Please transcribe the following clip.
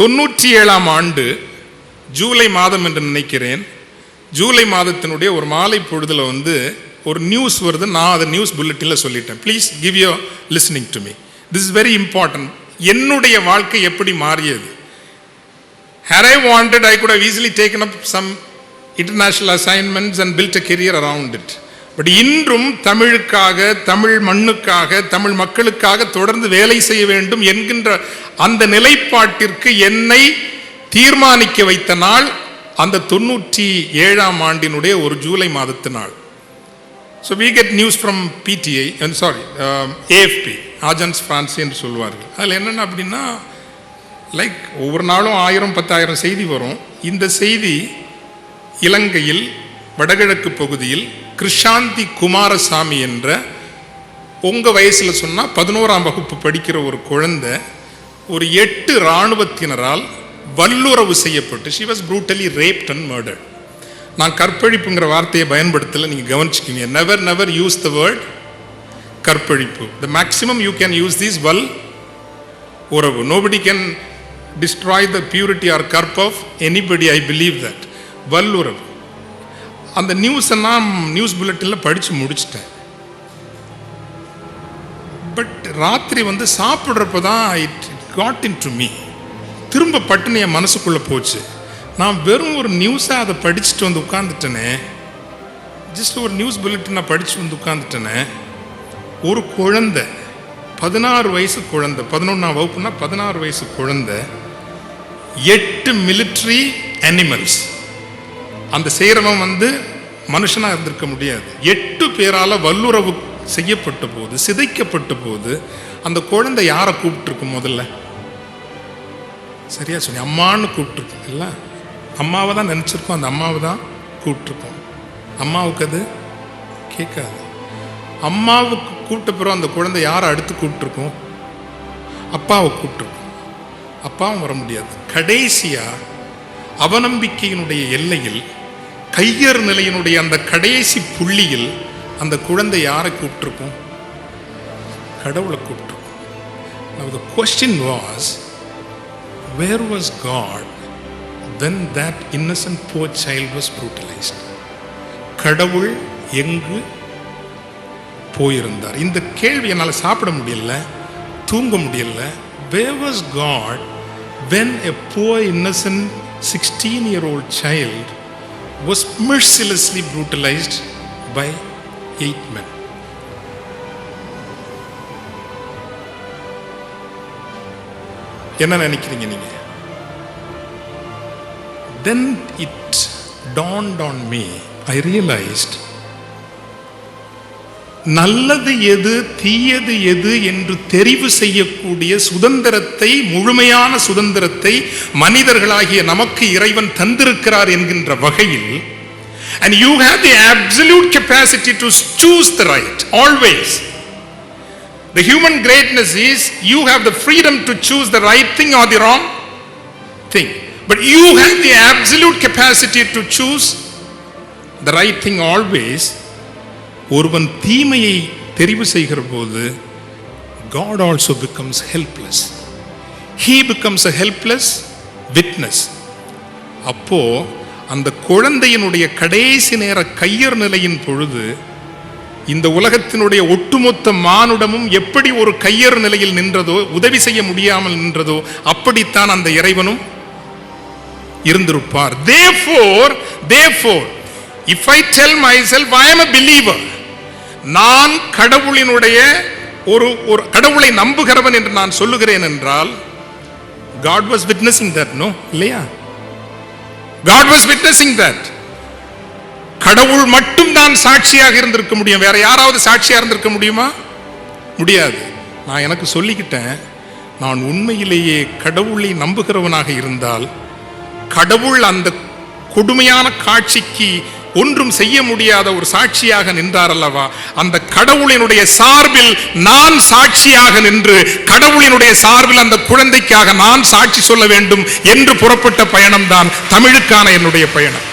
தொண்ணூற்றி ஏழாம் ஆண்டு ஜூலை மாதம் என்று நினைக்கிறேன். ஜூலை மாதத்தினுடைய ஒரு மாலை பொழுதில் வந்து ஒரு நியூஸ் வருது. நான் அதை நியூஸ் புல்லட்டில் சொல்லிட்டேன். Please give your listening to me this is very important என்னுடைய வாழ்க்கை எப்படி மாறியது? Here I wanted I could how easily taken up some international assignments and built a career around it but இன்றும் தமிழுக்காக தமிழ் மண்ணுக்காக தமிழ் மக்களுக்காக தொடர்ந்து வேலை செய்ய வேண்டும் என்கின்ற அந்த நிலைப்பாட்டிற்கு என்னை தீர்மானிக்க வைத்த நாள் அந்த தொண்ணூற்றி ஏழாம் ஆண்டினுடைய ஒரு ஜூலை மாதத்து நாள். So we get news from PTI sorry AFP Agence France என்று சொல்வார்கள். அதில் என்னென்ன அப்படின்னா லைக் ஒவ்வொரு நாளும் ஆயிரம் பத்தாயிரம் செய்தி வரும். இந்த செய்தி இலங்கையில் வடகிழக்கு பகுதியில் கிருஷாந்தி குமாரசாமி என்ற உங்கள் வயசில் சொன்னால் பதினோராம் வகுப்பு படிக்கிற ஒரு குழந்தை ஒரு எட்டு இராணுவத்தினரால் வல்லுறவு செய்யப்பட்டு she was brutally raped and murder நான் கற்பழிப்புங்கிற வார்த்தையை பயன்படுத்தலை நீங்கள் கவனிச்சுக்கிங்க. Never never use the word கற்பழிப்பு. The maximum you can use this வல் உறவு. Nobody can destroy the purity or curb of anybody I believe that வல்லுறவு. அந்த நியூஸ் எல்லாம் நியூஸ் புல்லட்டினில் படித்து முடிச்சிட்டேன். பட் ராத்திரி வந்து சாப்பிட்றப்ப தான் it got in to me திரும்ப பட்டுன்னு என் மனசுக்குள்ளே போச்சு. நான் வெறும் ஒரு நியூஸாக அதை படிச்சுட்டு வந்து உட்காந்துட்டேனே ஜஸ்ட் ஒரு நியூஸ் புல்லட்டின் நான் படித்து வந்து உட்காந்துட்டேனே ஒரு குழந்தை பதினாறு வயசு குழந்தை பதினொன்றாம் வகுப்புனா பதினாறு வயசு குழந்தை எட்டு மிலிட்ரி அனிமல்ஸ் அந்த செய்கிறவன் வந்து மனுஷனாக இருந்திருக்க முடியாது. எட்டு பேரால் வல்லுறவு செய்யப்பட்ட போது சிதைக்கப்பட்ட போது அந்த குழந்தை யாரை கூப்பிட்டுருக்கும் முதல்ல? சரியா சொல்லி அம்மான்னு கூப்பிட்டுருக்கோம் இல்லை? அம்மாவை தான் நினச்சிருக்கோம் அந்த அம்மாவை தான் கூப்பிட்டுருக்கோம். அம்மாவுக்கு அது கேட்காது. அம்மாவுக்கு கூப்பிட்ட பிறகு அந்த குழந்தை யாரை அடுத்து கூப்பிட்டுருக்கோம்? அப்பாவை கூப்பிட்டுருக்கோம். அப்பாவும் வர முடியாது. கடைசியாக அவநம்பிக்கையினுடைய எல்லையில் டைகர் நிலையினுடைய அந்த கடைசி புள்ளியில் அந்த குழந்தை யாரை கூப்பிட்டுருக்கும்? கடவுளை கூப்பிட்டுருக்கும். Now the question was where was God then that innocent poor child was brutalized கடவுள் எங்கு போயிருந்தார்? இந்த கேள்வி என்னால் சாப்பிட முடியல தூங்க முடியல. Where was God when a poor innocent 16 year old child was mercilessly brutalized by eight men என்ன நினைக்கிறீங்க நீங்க then it dawned on me i realized நல்லது எது தீயது எது என்று தெரிவு செய்யக்கூடிய சுதந்திரத்தை முழுமையான சுதந்திரத்தை மனிதர்களாகிய நமக்கு இறைவன் தந்திருக்கிறார் என்கின்ற வகையில் and you have the absolute capacity to choose the right always the human greatness is you have the freedom to choose the right thing or the wrong thing but you have the absolute capacity to choose the right thing always ஒருவன் தீமையை தெரிவு செய்கிற போது God also becomes helpless he becomes a helpless witness அப்போ அந்த குழந்தையினுடைய கடைசி நேர கையர் நிலையின் பொழுது இந்த உலகத்தினுடைய ஒட்டுமொத்த மானுடமும் எப்படி ஒரு கையர் நிலையில் நின்றதோ உதவி செய்ய முடியாமல் நின்றதோ அப்படித்தான் அந்த இறைவனும் இருந்திருப்பார். There there if I tell my myself I am a believer நான் கடவுளினுடைய ஒரு ஒரு கடவுளை நம்புகிறவன் என்று நான் சொல்லுகிறேன் என்றால் God was witnessing that no இல்லையா? காட் வாஸ் விட்னஸிங் தட் கடவுள் மட்டும் தான் சாட்சியாக இருந்திருக்க முடியும். வேற யாராவது சாட்சியாக இருந்திருக்க முடியுமா? முடியாது. நான் எனக்கு சொல்லிக்கிட்டேன் நான் உண்மையிலேயே கடவுளை நம்புகிறவனாக இருந்தால் கடவுள் அந்த கொடுமையான காட்சிக்கு ஒன்றும் செய்ய முடியாத ஒரு சாட்சியாக நின்றார் அல்லவா அந்த கடவுளினுடைய சார்பில் நான் சாட்சியாக நின்று கடவுளினுடைய சார்பில் அந்த குழந்தைக்காக நான் சாட்சி சொல்ல வேண்டும் என்று புறப்பட்ட பயணம்தான் தமிழுக்கான என்னுடைய பயணம்.